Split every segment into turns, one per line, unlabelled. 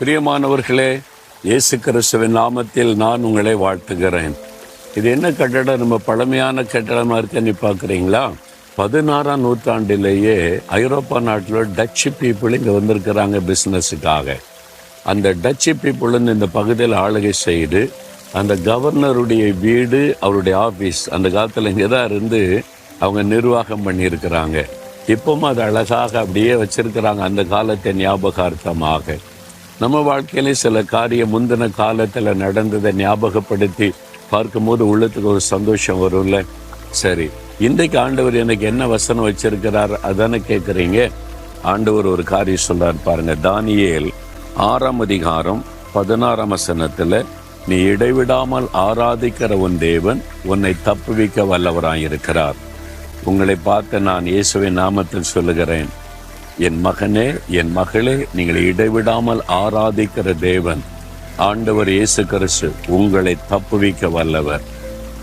பிரியமானவர்களே இயேசு கிறிஸ்துவின் நாமத்தில் நான் உங்களை வாழ்த்துகிறேன். இது என்ன கட்டடம்? நம்ம பழமையான கட்டடமாக இருக்குன்னு பார்க்குறீங்களா? பதினாறாம் நூற்றாண்டிலேயே ஐரோப்பா நாட்டில் டச்சு பீப்புள் இங்கே வந்திருக்கிறாங்க பிஸ்னஸுக்காக அந்த டச்சு பீப்புள் இந்த பகுதியில் ஆளுகை செய்து அந்த கவர்னருடைய வீடு அவருடைய ஆஃபீஸ் அந்த காலத்தில் இங்கே தான் இருந்து அவங்க நிர்வாகம் பண்ணியிருக்கிறாங்க. இப்பவும் அது அழகாக அப்படியே வச்சிருக்கிறாங்க அந்த காலத்தை ஞாபகார்த்தமாக. நம்ம வாழ்க்கையிலே சில காரியம் முந்தின காலத்தில் நடந்ததை ஞாபகப்படுத்தி பார்க்கும்போது உள்ளத்துக்கு ஒரு சந்தோஷம் வரும்ல? சரி இன்றைக்கு ஆண்டவர் எனக்கு என்ன வசனம் வச்சிருக்கிறார் அதானே கேட்குறீங்க ஆண்டவர் ஒரு காரியம் சொல்றார் பாருங்க தானியேல் ஆறாம் அதிகாரம் பதினாறாம் வசனத்தில் நீ இடைவிடாமல் ஆராதிக்கிற உன் தேவன் உன்னை தப்புவிக்க வல்லவராயிருக்கிறார். உங்களை பார்த்து நான் இயேசுவின் நாமத்தில் சொல்லுகிறேன். என் மகனே என் மகளே நீங்கள் இடைவிடாமல் ஆராதிக்கிற தேவன் ஆண்டவர் இயேசு கிறிஸ்து உங்களை தப்புவிக்க வல்லவர்.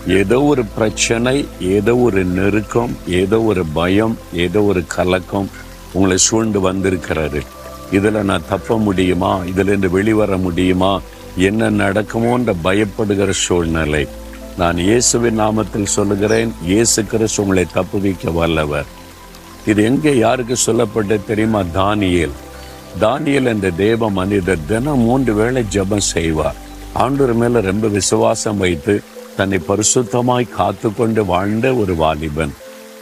ஏதோ ஒரு பிரச்சனை ஏதோ ஒரு நெருக்கம் ஏதோ ஒரு பயம் ஏதோ ஒரு கலக்கம் உங்களை சூழ்ந்து வந்திருக்கிறாரு இதில் நான் தப்ப முடியுமா? இதிலிருந்து வெளிவர முடியுமா? என்ன நடக்குமோன்ற பயப்படுகிற சூழ்நிலை. நான் இயேசுவின் நாமத்தில் சொல்லுகிறேன் இயேசு கிறிஸ்து உங்களை தப்புவிக்க வல்லவர். இது எங்கே யாருக்கு சொல்லப்பட்ட தெரியுமா? தானியல். தானியல் என்ற தேவ மனிதர் தினம் மூன்று வேளை ஜெபம் செய்வார். ஆண்டவர் மேல ரொம்ப விசுவாசம் வைத்து தன்னை பரிசுத்தமாய் காத்து கொண்டு வாழ்ந்த ஒரு வாலிபன்.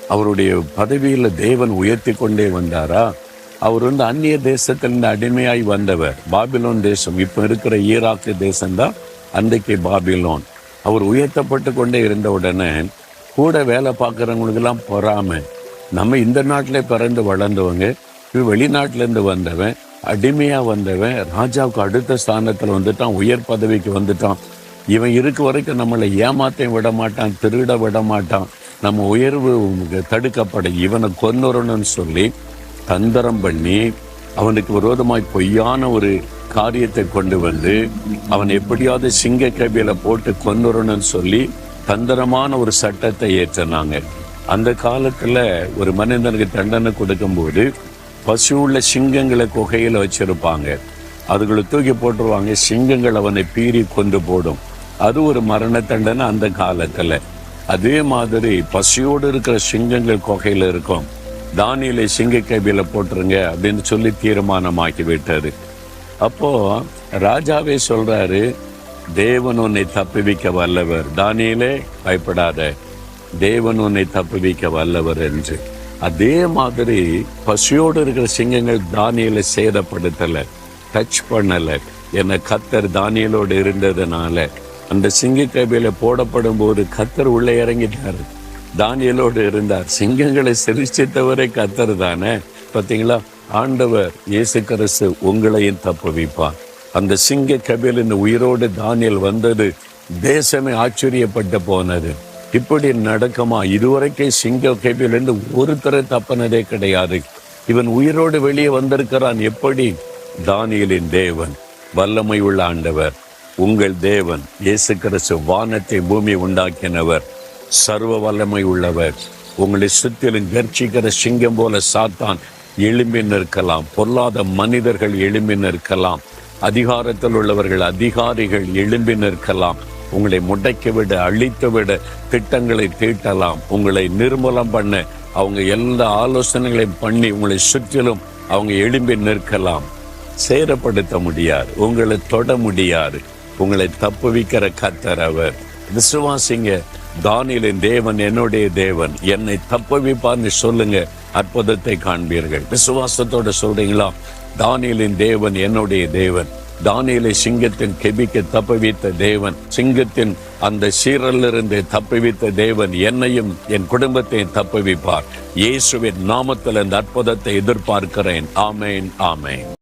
அவருடைய பதவியில் தேவன் உயர்த்தி கொண்டே வந்தாரா? அவர் வந்து அந்நிய தேசத்திலிருந்து அடிமையாய் வந்தவர். பாபிலோன் தேசம் இப்போ இருக்கிற ஈராக்கு தேசம்தான் அன்றைக்கு பாபிலோன். அவர் உயர்த்தப்பட்டு கொண்டே இருந்த உடனே கூட வேலை பார்க்குறவங்களுக்கெல்லாம் பொறாமை. நம்ம இந்த நாட்டிலே பிறந்து வளர்ந்தவங்க வெளிநாட்டிலேருந்து வந்தவன் அடிமையாக வந்தவன் ராஜாவுக்கு அடுத்த ஸ்தானத்தில் வந்துட்டான் உயர் பதவிக்கு வந்துட்டான். இவன் இருக்க வரைக்கும் நம்மளை ஏமாத்தையும் விட மாட்டான் திருட விட மாட்டான். நம்ம உயர்வு தடுக்கப்பட இவனை கொன்னுறணும்னு சொல்லி தந்திரம் பண்ணி அவனுக்கு விரோதமாய் பொய்யான ஒரு காரியத்தை கொண்டு வந்து அவன் எப்படியாவது சிங்க கபியில போட்டு கொன்னுறணும்னு சொல்லி தந்திரமான ஒரு சட்டத்தை ஏற்றினாங்க. அந்த காலத்தில் ஒரு மனிதனுக்கு தண்டனை கொடுக்கும்போது பசுவுள்ள சிங்கங்களை குகையில் வச்சிருப்பாங்க. அதுகளை தூக்கி போட்டுருவாங்க. சிங்கங்கள் அவனை பீறி கொண்டு போடும். அது ஒரு மரண தண்டனை அந்த காலத்தில். அதே மாதிரி பசியோடு இருக்கிற சிங்கங்கள் குகையில் இருக்கும். தானியலை சிங்க கைபில போட்டுருங்க அப்படின்னு சொல்லி தீர்மானமாக்கி விட்டாரு அப்போ ராஜாவே சொல்றாரு தேவன் உன்னை தப்பிவிக்க வல்லவர். தானியலே பயப்படாத. தேவன் உன்னை தப்புவிக்க வல்லவர் என்று. அதே மாதிரி பசியோடு இருக்கிற சிங்கங்கள் தானியலை சேதப்படுத்தல டச் பண்ணல என்ன கத்தர் தானியலோடு இருந்ததுனால அந்த சிங்க கைபில போடப்படும் போது கத்தர் உள்ளே இறங்கிட்டாரு. தானியலோடு இருந்தார். சிங்கங்களை சிரிச்சித்தவரே கத்தர் தானே. பார்த்தீங்களா ஆண்டவர் இயேசு கிறிஸ்து உங்களையும் தப்புவிப்பார். அந்த சிங்க கபிலின் உயிரோடு தானியல் வந்தது தேசமே ஆச்சரியப்பட்டு போனது. இப்படி நடக்குமா? இதுவரைக்கும் சிங்க கைப்பிலிருந்து ஒருத்தரை தப்பினதே கிடையாது. இவன் உயிரோடு வெளியே வந்திருக்கிறான். எப்படி? தானியலின் தேவன் வல்லமை உள்ள ஆண்டவர் உங்கள் தேவன் இயேசு கிறிஸ்து வானத்தை பூமி உண்டாக்கினவர் சர்வ வல்லமை உள்ளவர் உங்களை சுற்றிலும் கர்ச்சிக்கிற சிங்கம் போல சாத்தான் எழும்பி நிற்கலாம். பொல்லாத மனிதர்கள் எழும்பி நிற்கலாம். அதிகாரத்தில் உள்ளவர்கள் அதிகாரிகள் எழும்பி நிற்கலாம். உங்களை முடைக்க விட அழித்து விட திட்டங்களை தீட்டலாம். உங்களை நிர்மூலம் பண்ண. அவங்க எல்லா ஆலோசனைகளையும் பண்ணி உங்களை சுற்றிலும் அவங்க எழும்பி நிற்கலாம். சேரப்படுத்த முடியாது உங்களை தொட முடியாது. உங்களை தப்புவிக்கிற கத்தர் அவர். விசுவாசிங்க தானியலின் தேவன் என்னுடைய தேவன். என்னை தப்புவிப்பார்னு சொல்லுங்க அற்புதத்தை காண்பீர்கள். விசுவாசத்தோட சொல்றீங்களா? தானியலின் தேவன் என்னுடைய தேவன். தானியலை சிங்கத்தின் கெபிக்க தப்புவித்த தேவன். சிங்கத்தின் அந்த சீரலிருந்து தப்புவித்த தேவன் என்னையும் என் குடும்பத்தையும் தப்புவிப்பார். இயேசுவின் நாமத்தில் அந்த அற்புதத்தை எதிர்பார்க்கிறேன். ஆமேன் ஆமேன்.